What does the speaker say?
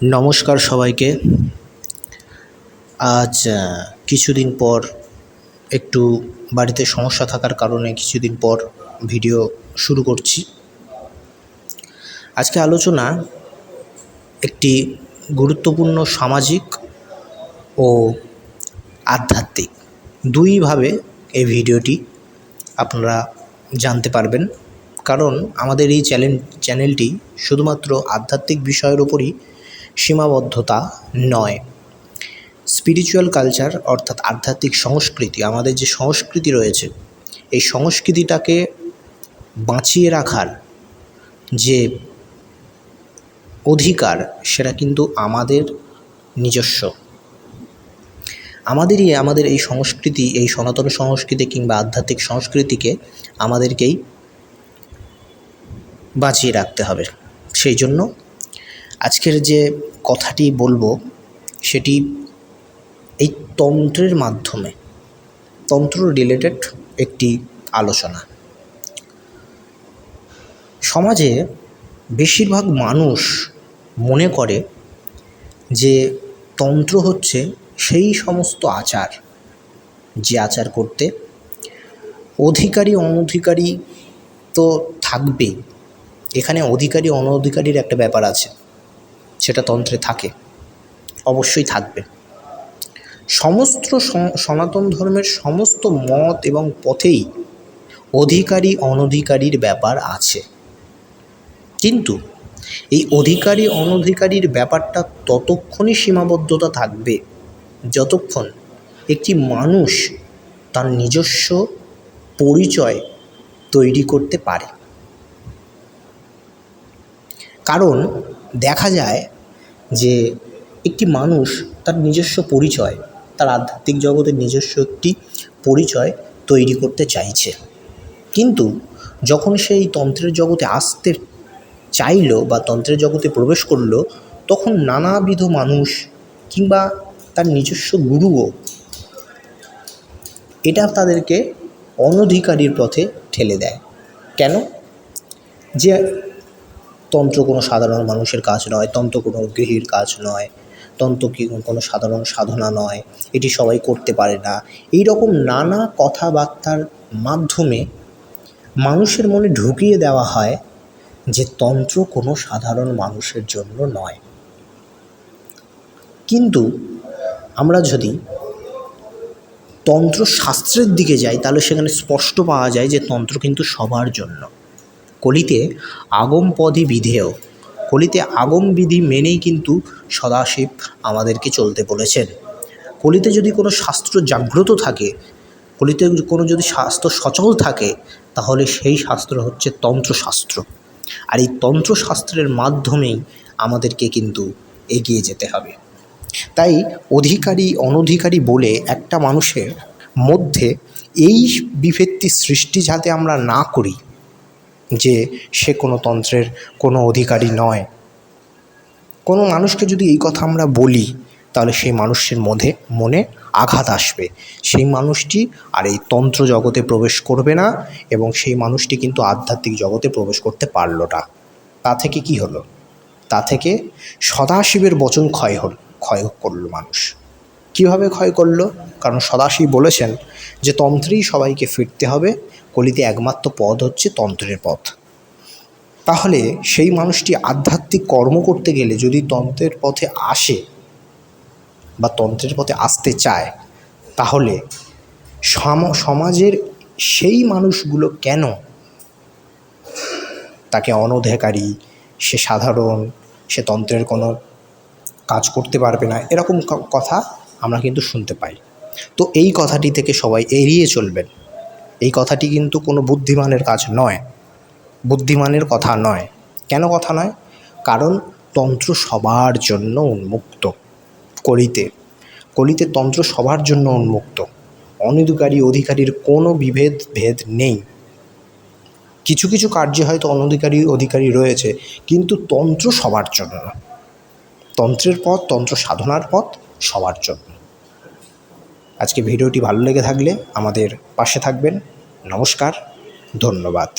নমস্কার সবাইকে। আজ কিছুদিন পর একটু বাড়িতে সমস্যা থাকার কারণে কিছুদিন পর ভিডিও শুরু করছি। আজকে আলোচনা একটি গুরুত্বপূর্ণ সামাজিক ও আধ্যাত্মিক দুইভাবে এই ভিডিওটি আপনারা জানতে পারবেন। কারণ আমাদের এই চ্যানেল চ্যানেলটি শুধুমাত্র আধ্যাত্মিক বিষয়ের উপরই সীমাবদ্ধতা নয়। স্পিরিচুয়াল কালচার অর্থাৎ আধ্যাত্মিক সংস্কৃতি, আমাদের যে সংস্কৃতি রয়েছে, এই সংস্কৃতিটাকে বাঁচিয়ে রাখার যে অধিকার, সেটা কিন্তু আমাদের নিজস্ব। আমাদেরই, আমাদের এই সংস্কৃতি, এই সনাতন সংস্কৃতি কিংবা আধ্যাত্মিক সংস্কৃতিকে আমাদেরকেই বাঁচিয়ে রাখতে হবে। সেই জন্য আজকের যে কথাটি বলব, সেটি এই তন্ত্রের মাধ্যমে, তন্ত্র রিলেটেড একটি আলোচনা। সমাজে বেশিরভাগ মানুষ মনে করে যে তন্ত্র হচ্ছে সেই সমস্ত আচার, যে আচার করতে অধিকারী অনধিকারী তো থাকবেই। এখানে অধিকারী অনধিকারীর একটা ব্যাপার আছে। সেটা তন্ত্রে থাকে। অবশ্যই থাকবে। সমস্ত সনাতন ধর্মের সমস্ত মত এবং পথেই অধিকারী, অনধিকারীর ব্যাপার আছে। কিন্তু এই অধিকারী, অনধিকারীর ব্যাপারটা ততক্ষণই সীমাবদ্ধতা থাকবে, যতক্ষণ একটি মানুষ তার নিজস্ব পরিচয় তৈরি করতে পারে। কারণ দেখা যায় যে একটি মানুষ তার নিজস্ব পরিচয়, তার আধ্যাত্মিক জগতের নিজস্ব একটি পরিচয় তৈরি করতে চাইছে। কিন্তু যখন সেই তন্ত্রের জগতে আসতে চাইলো বা তন্ত্রের জগতে প্রবেশ করল, তখন নানাবিধ মানুষ কিংবা তার নিজস্ব গুরুও এটা তাদেরকে অনধিকারীর পথে ঠেলে দেয়। কেন? যে তন্ত্র কোনো সাধারণ মানুষের কাজ নয়, তন্ত্র কোনো গৃহীর কাজ নয়, তন্ত্র কি কোনো সাধারণ সাধনা নয়, এটি সবাই করতে পারে না। এই রকম নানা কথাবার্তার মাধ্যমে মানুষের মনে ঢুকিয়ে দেওয়া হয় যে তন্ত্র কোনো সাধারণ মানুষের জন্য নয়। কিন্তু আমরা যদি তন্ত্র শাস্ত্রের দিকে যাই, তাহলে সেখানে স্পষ্ট পাওয়া যায় যে তন্ত্র কিন্তু সবার জন্য। কলিতে আগম পদই বিধেয়। কলিতে আগম বিধি মেনেই কিন্তু সদাশিব আমাদেরকে চলতে বলেছেন। কলিতে যদি কোনো শাস্ত্র জাগ্রত থাকে, কলিতে কোনো যদি শাস্ত্র সচল থাকে, তাহলে সেই শাস্ত্র হচ্ছে তন্ত্রশাস্ত্র। আর এই তন্ত্রশাস্ত্রের মাধ্যমেই আমাদেরকে কিন্তু এগিয়ে যেতে হবে। তাই অধিকারী, অনধিকারী বলে একটা মানুষের মধ্যে এই বিভেদটি সৃষ্টি যাতে আমরা না করি যে সে কোনো তন্ত্রের কোনো অধিকারী নয়। কোনো মানুষকে যদি এই কথা আমরা বলি, তাহলে সেই মানুষের মধ্যে মনে আঘাত আসবে। সেই মানুষটি আর এই তন্ত্র জগতে প্রবেশ করবে না এবং সেই মানুষটি কিন্তু আধ্যাত্মিক জগতে প্রবেশ করতে পারল না। তা থেকে কি হলো? তা থেকে সদাশিবের বচন ক্ষয় হল, ক্ষয় করল মানুষ। কীভাবে ক্ষয় করল? কারণ সদাশিব বলেছেন যে তন্ত্রেই সবাইকে ফিরতে হবে। কলিতে একমাত্র পদ হচ্ছে তন্ত্রের পথ। তাহলে সেই মানুষটি আধ্যাত্মিক কর্ম করতে গেলে যদি তন্ত্রের পথে আসে বা তন্ত্রের পথে আসতে চায়, তাহলে সম- সমাজের সেই মানুষগুলো কেন তাকে অনধিকারী, সে সাধারণ, সে তন্ত্রের কোনো কাজ করতে পারবে না? এরকম কথা আমরা কিন্তু শুনতে পাই। তো এই কথাটি থেকে সবাই এড়িয়ে চলবেন। এই কথাটি কিন্তু কোনো বুদ্ধিমানের কাজ নয়। বুদ্ধিমানের কথা নয়। কেন কথা নয়? কারণ তন্ত্র সবার জন্য উন্মুক্ত। কলিতে কলিতে তন্ত্র সবার জন্য উন্মুক্ত। অনধিকারী অধিকারীর কোনো বিভেদ ভেদ নেই। কিছু কিছু কার্যে হয়তো অনধিকারী অধিকারী রয়েছে, কিন্তু তন্ত্র সবার জন্য তন্ত্রের পথ, তন্ত্র সাধনার পথ সবার জন্য। আজকে ভিডিওটি ভালো লেগে থাকলে আমাদের পাশে থাকবেন। নমস্কার ধন্যবাদ।